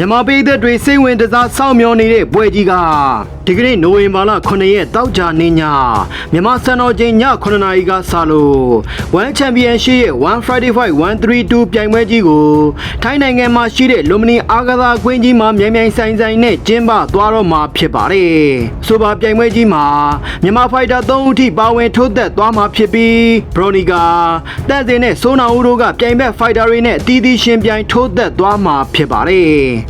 မြန်မာပြည်သက်တွေစိတ်ဝင်တစားစောင့်မျှော်နေတဲ့ပွဲကြီးကဒီကနေ့နိုဝင်ဘာလ9ရက်တောက်ကြနေညမြန်မာစံတော်ချိန်ည9နာရီကစလို့ One Championship ရဲ့ One Friday Fight 132ပြိုင်ပွဲကြီးကိုထိုင်းနိုင်ငံမှာရှိတဲ့လူမနီအားကစားကွင်းကြီးမှာမြိုင်မြိုင်ဆိုင်ဆိုင်နဲ့ကျင်းပသွားတော့မှာဖြစ်ပါတယ်။ဆိုပါပြိုင်ပွဲကြီးမှာမြန်မာဖိုက်တာ3ဦးထိပါဝင်ထိုးသက်သွားမှာဖြစ်ပြီးဘရိုနီကာတက်စင်နဲ့စိုးနာဦးတို့ကပြိုင်ဘက်ဖိုက်တာတွေနဲ့အသီးသီးရှင်ပြိုင်ထိုးသက်သွားမှာဖြစ်ပါတယ်။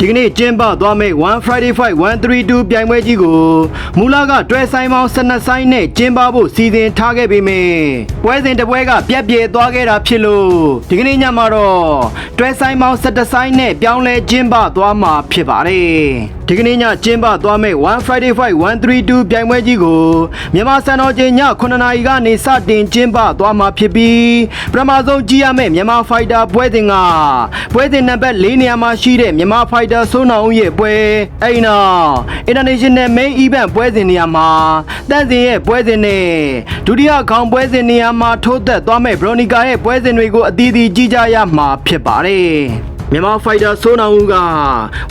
ဒီကနေ့ကျင်းပသွားမယ့် One Friday Fight 132ပြိုင်ပွဲကြီးကိုမူလကတွဲဆိုင်ပေါင်း12ဆိုင်နဲ့ကျင်းပဖို့စီစဉ်ထားခဲ့ပေမယ့်ပွဲစဉ်တစ်ပွဲကပြက်ပြဲသွားခဲ့တာဖြစ်လို့ဒီကနေ့ညမှာတော့တွဲဆိုင်ပေါင်း17ဆိုင်နဲ့ပြောင်းလဲကျင်းပသွားမှာဖြစ်ပါတယ်။ဒီကနေ့ညကျင်းပသွားမယ့် One Friday Fight 132ပြိုင်ပွဲကြီးကိုမြန်မာစံတော်ချိန်ည9နာရီကနေစတင်ကျင်းပသွားမှာဖြစ်ပြီးပထမဆုံးကြည့်ရမယ့်မြန်မာဖိုက်တာပွဲစဉ်ကပွဲစဉ်နံပါတ်၄နေရာမှာရှိတဲ့မြန်မာဖိုက်တာစိုးနောင်ဦးရဲ့ပွဲအဲ့ဒီနောက် International Main Event ပွဲစဉ်နေရာမှာတန့်စင်ရဲ့ပွဲစဉ်နဲ့ဒုတိယခေါင်းပွဲစဉ်နေရာမှာထိုးသက်သွားမယ့်ဘရိုနီကာရဲ့ပွဲစဉ်တွေကိုအသီးသီးကြည့်ကြရမှာဖြစ်ပါတယ် မြန်မာဖိုက်တာဆိုးနောင်ဦးက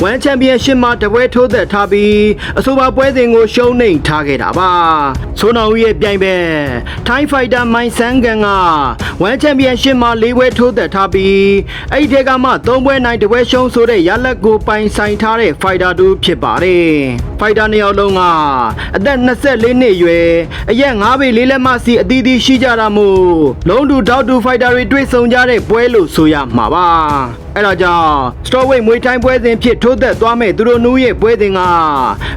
ဝမ်ချန်ပီယံရှစ်မှာတပွဲထိုးသက်ထားပြီးအဆိုပါပွဲစဉ်ကိုရှုံးနိမ့်ထားခဲ့တာပါဆိုးနောင်ဦးရဲ့ပြိုင်ပဲထိုင်းဖိုက်တာမိုင်ဆန်ကန်ကဝမ်ချန်ပီယံရှစ်မှာ၄ပွဲထိုးသက်ထားပြီးအဲ့ဒီထဲကမှ၃ပွဲနိုင်တပွဲရှုံးဆိုတဲ့ရလက်ကိုပိုင်ဆိုင်ထားတဲ့ဖိုက်တာတူဖြစ်ပါတယ်ဖိုက်တာနှစ်ယောက်လုံးကအသက်24နှစ်အရွယ်အရက်9ပေလေးလက်မစီအသီးသီးရှိကြတာမို့လုံးတူတောက်တူဖိုက်တာတွေတွေ့ဆုံကြတဲ့ပွဲလို့ဆိုရမှာပါ အဲ့ဒါကြောင့် Strawweight မွေးထိုင်းပွဲစဉ်ဖြစ်ထိုးသက်သွားမဲ့သူတို့နူးရဲ့ပွဲစဉ်က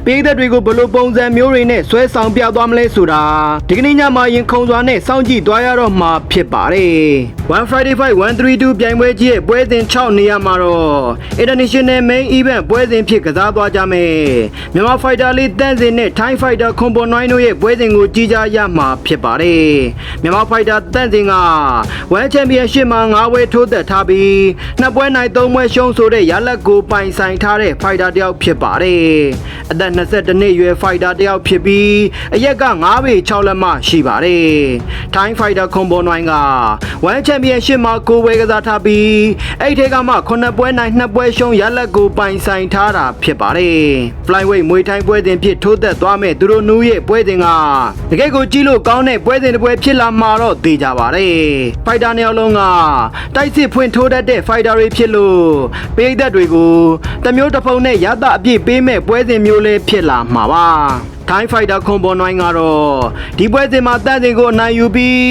ပြည်သက်တွေကိုဘယ်လိုပုံစံမျိုးတွေနဲ့ဆွဲဆောင်ပြသွားမလဲဆိုတာဒီကနေ့ညမှာရင်ခုန်စွာနဲ့စောင့်ကြည့်သွားရတော့မှာဖြစ်ပါတယ် One Friday Fight 132ပြိုင်ပွဲကြီးရဲ့ပွဲစဉ်6နေရာမှာတော့ International Main Event ပွဲစဉ်ဖြစ်ကစားသွားကြမယ်မြန်မာ Fighter လေးတန့်စင်နဲ့ Thai Fighter ခွန်ပွန်နိုင်းတို့ရဲ့ပွဲစဉ်ကိုကြည့်ကြရမှာဖြစ်ပါတယ်မြန်မာ Fighter တန့်စင်က World Championship မှာ9ပွဲထိုးသက်ထားပြီးနှစ်ပွဲနိုင်3ပွဲရှုံးဆိုတဲ့ရလက်ကိုပိုင်ဆိုင်ထားတဲ့ Fighter တစ်ယောက်ဖြစ်ပါတယ်အသက်22နှစ်အရွယ် Fighter တစ်ယောက်ဖြစ်ပြီးအရက်က9ပေ6လက်မရှိပါတယ် Thai Fighter ခွန်ပွန်နိုင်းက World Championship မှာ9ပွဲကစားထားပြီးအဲ့ဒီထဲကမှ9ပွဲနိုင်2ပွဲရှုံးရလက်ကိုပိုင်ဆိုင်ထားတာဖြစ်ပါတယ် Flyweight မွေးထိုင်းပွဲစဉ်ဖြစ်ထိုးသက်သွားမဲ့သူတို့နူးရဲ့ပွဲစဉ်ကတကယ့်ကိုကြည့်လို့ကောင်းတဲ့ပွဲစဉ်တစ်ပွဲဖြစ်လာမှာတော့သိကြပါတယ်။ Fighter နှစ်ယောက်လုံးကတိုက်စစ်ဖွင့်ထိုးတတ်တဲ့ Fighter တွေဖြစ်လို့ပိသက်တွေကိုတစ်မျိုးတစ်ဖုံနဲ့ရသအပြည့်ပေးမဲ့ပွဲစဉ်မျိုးလေးဖြစ်လာမှာပါ။ ထိုင်းဖိုက်တာခွန်ပေါ်နိုင်းကတော့ဒီပွဲစဉ်မှာတန့်စင်ကိုအနိုင်ယူပြီး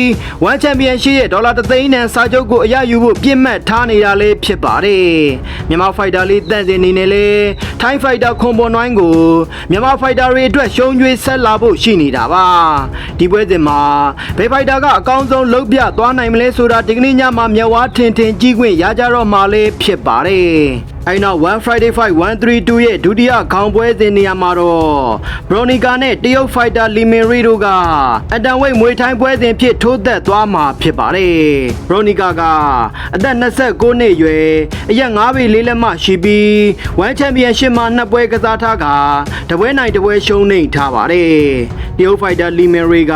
ဝမ်ချန်ပီယံရှစ်ရဲ့ဒေါ်လာ3သိန်းတန်စာချုပ်ကိုအရယူဖို့ပြစ်မှတ်ထားနေတာလေးဖြစ်ပါတယ်မြန်မာဖိုက်တာလေးတန့်စင်နေနေလေထိုင်းဖိုက်တာခွန်ပေါ်နိုင်းကိုမြန်မာဖိုက်တာတွေအတွက်ရှုံးကျွေးဆက်လာဖို့ရှိနေတာပါဒီပွဲစဉ်မှာဘယ်ဖိုက်တာကအကောင်းဆုံးလုပ်ပြသွားနိုင်မလဲဆိုတာဒီကနေ့ညမှာမျက်ဝါးထင်ထင်ကြီးခွင့်ရကြတော့မှလေးဖြစ်ပါတယ် အဲ့နောက် One Friday Fight 132ရဲ့ဒုတိယခေါင်းပွဲစဉ်နေရာမှာတော့ Bronica နဲ့တရုတ် Fighter Limeri တို့ကအတန်ဝိတ်မွေးထိုင်းပွဲစဉ်ဖြစ်ထိုးသက်သွားမှာဖြစ်ပါတယ်။ Bronica ကအသက်29နှစ်အရွယ်အရက်9ပေလေးလက်မရှိပြီး One Championship မှာနှစ်ပွဲကစားထားကတပွဲနိုင်တပွဲရှုံးနေထားပါတယ်။တရုတ် Fighter Limeri က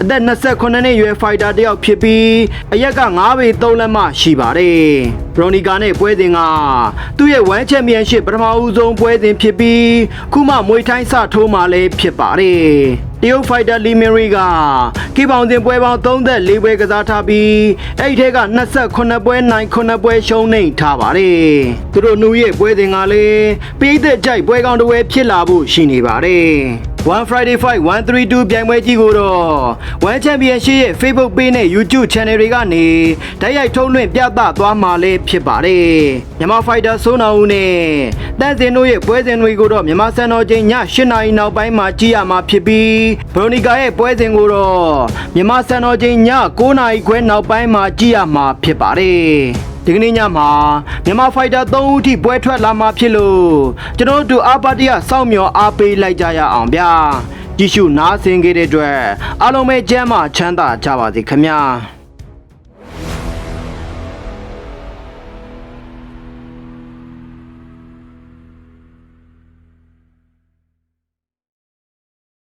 အသက်28နှစ်အရွယ် Fighter တစ်ယောက်ဖြစ်ပြီးအရက်က9ပေ3လက်မရှိပါတယ်။ Bronica နဲ့ပွဲစဉ်ကသူ့ရဲ့ One Championship ပထမဦးဆုံးပွဲစဉ်ဖြစ်ပြီးခုမှမွေထိုင်းစထိုးမှလည်းဖြစ်ပါတယ်။တရုတ်ဖိုက်တာလီမီရီကကီပောင်စဉ်ပွဲပေါင်း34ပွဲကစားထားပြီးအဲ့ဒီထဲက28ပွဲနိုင်9ပွဲရှုံးနေထားပါတယ်။သူတို့နှူးရဲ့ပွဲစဉ်ကလည်းပေးသက်ကြိုက်ပွဲကောင်းတစ်ပွဲဖြစ်လာဖို့ရှိနေပါတယ်။ One Friday Fight 132ပြိုင်ပွဲကြီးကိုတော့ One Championship ရဲ့ Facebook Page နဲ့ YouTube Channel တွေကနေတိုက်ရိုက်ထုတ်လွှင့်ပြသသွားမှာလည်းဖြစ်ပါတယ်။မြန်မာ Fighter ဆိုးနောင်ဦးနဲ့တန့်စင်တို့ရဲ့ပွဲစဉ်တွေကိုတော့မြန်မာစံတော်ချိန်ည8နာရီနောက်ပိုင်းမှာကြည့်ရမှာဖြစ်ပြီးဘရိုနီကာရဲ့ပွဲစဉ်ကိုတော့မြန်မာစံတော်ချိန်ည9နာရီခွဲနောက်ပိုင်းမှာကြည့်ရမှာဖြစ်ပါတယ်။ဒီကနေ့ညမှာမြန်မာဖိုက်တာ3ဦးထိပွဲထွက်လာမှာဖြစ်လို့ကျွန်တော်တို့အားပါတရစောင့်မျှော်အားပေးလိုက်ကြရအောင်ဗျာကြည့်ရှုနားဆင်ကြတဲ့အတွက်အားလုံးပဲကျမ်းမာချမ်းသာကြပါစေခင်ဗျာ